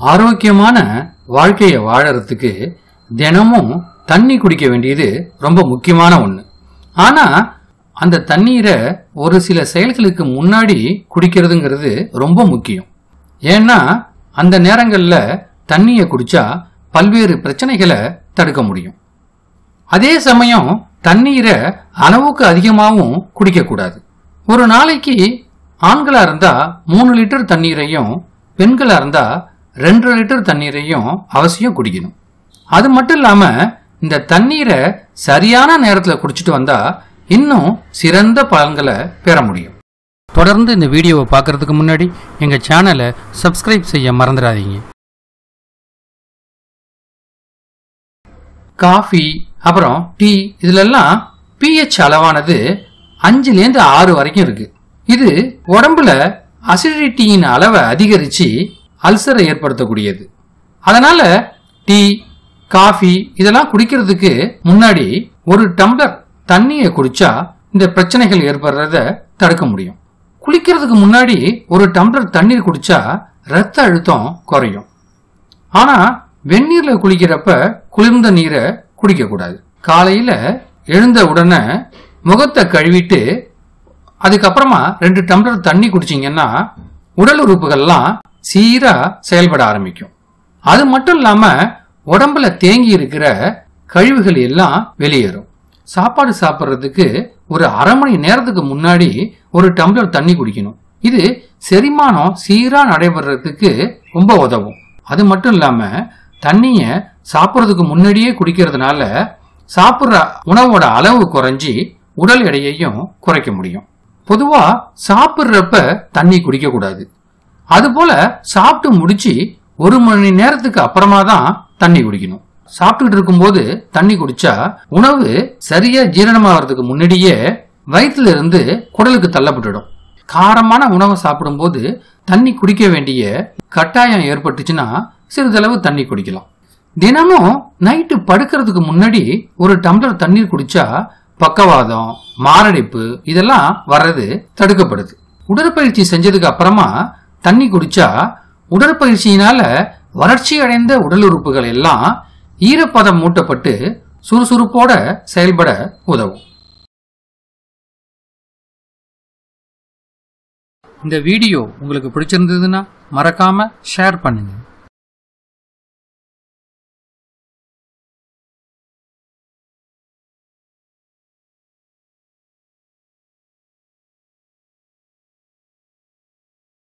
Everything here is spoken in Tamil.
ஆரோக்கியமான வாழ்க்கையை வாழறதுக்கு தினமும் தண்ணி குடிக்க வேண்டியது ரொம்ப முக்கியமான ஒன்று ஆனால் அந்த தண்ணீரை ஒரு சில செயல்களுக்கு முன்னாடி குடிக்கிறதுங்கிறது ரொம்ப முக்கியம். ஏன்னா அந்த நேரங்களில் தண்ணியை குடிச்சா பல்வேறு பிரச்சனைகளை தடுக்க முடியும். அதே சமயம் தண்ணீரை அளவுக்கு அதிகமாகவும் குடிக்கக்கூடாது ஒரு நாளைக்கு ஆண்களாக இருந்தால் மூணு லிட்டர் தண்ணீரையும் பெண்களாக இருந்தால் ரெண்டரை லிட்டர் தண்ணீரையும் அவசியம் குடிக்கணும். அது மட்டும் இல்லாம இந்த தண்ணீரை சரியான நேரத்தில் குடிச்சிட்டு வந்தா இன்னும் சிறந்த பலன்களை பெற முடியும். தொடர்ந்து இந்த வீடியோவை பார்க்கறதுக்கு முன்னாடி எங்க சேனலை சப்ஸ்கிரைப் செய்ய மறந்துடாதீங்க. காஃபி அப்புறம் டீ இதுலெல்லாம் பிஹெச் அளவானது அஞ்சுலேருந்து ஆறு வரைக்கும் இருக்கு. இது உடம்புல அசிடிட்டியின் அளவை அதிகரித்து அல்சரை ஏற்படுத்தக்கூடியது. அதனால டீ காஃபி இதெல்லாம் குடிக்கிறதுக்கு முன்னாடி ஒரு டம்ளர் தண்ணியை குடிச்சா இந்த பிரச்சனைகள் ஏற்படுறத தடுக்க முடியும். குளிக்கிறதுக்கு முன்னாடி ஒரு டம்ளர் தண்ணீர் குடிச்சா ரத்த அழுத்தம் குறையும். ஆனா வெந்நீர்ல குளிக்கிறப்ப குளிர்ந்த நீரை குடிக்க கூடாது காலையில எழுந்த உடனே முகத்தை கழுவிட்டு அதுக்கப்புறமா ரெண்டு டம்ளர் தண்ணி குடிச்சிங்கன்னா உடல் உறுப்புகள்லாம் சீரா செயல்பட ஆரம்பிக்கும். அது மட்டும் இல்லாம உடம்புல தேங்கி இருக்கிற கழிவுகள் எல்லாம் வெளியேறும். சாப்பாடு சாப்பிட்றதுக்கு ஒரு அரை மணி நேரத்துக்கு முன்னாடி ஒரு டம்ளர் தண்ணி குடிக்கணும். இது செரிமானம் சீரா நடைபெறதுக்கு ரொம்ப உதவும். அது மட்டும் இல்லாம தண்ணிய சாப்பிட்றதுக்கு முன்னாடியே குடிக்கிறதுனால சாப்பிட்ற உணவோட அளவு குறைஞ்சி உடல் எடையையும் குறைக்க முடியும். பொதுவா சாப்பிட்றப்ப தண்ணி குடிக்க கூடாது அதுபோல சாப்பிட்டு முடிச்சு ஒரு மணி நேரத்துக்கு அப்புறமா தான் தண்ணி குடிக்கணும். சாப்பிட்டுட்டு இருக்கும்போது தண்ணி குடிச்சா உணவு சரியா ஜீரணமாகறதுக்கு முன்னாடியே வயிற்றுல இருந்து குடலுக்கு தள்ளப்பட்டுடும். காரமான உணவை சாப்பிடும்போது தண்ணி குடிக்க வேண்டிய கட்டாயம் ஏற்பட்டுச்சுன்னா சிறிதளவு தண்ணி குடிக்கலாம். தினமும் நைட்டு படுக்கிறதுக்கு முன்னாடி ஒரு டம்ளர் தண்ணீர் குடிச்சா பக்கவாதம் மாரடைப்பு இதெல்லாம் வர்றது தடுக்கப்படுது. உடற்பயிற்சி செஞ்சதுக்கு அப்புறமா தண்ணி குடிச்சா உடற்பயிற்சியினால வறட்சி அடைந்த உடல் உறுப்புகள் எல்லாம் ஈரப்பதம் மூட்டப்பட்டு சுறுசுறுப்போட செயல்பட உதவும். இந்த வீடியோ உங்களுக்கு பிடிச்சிருந்ததுன்னா மறக்காம ஷேர் பண்ணுங்க.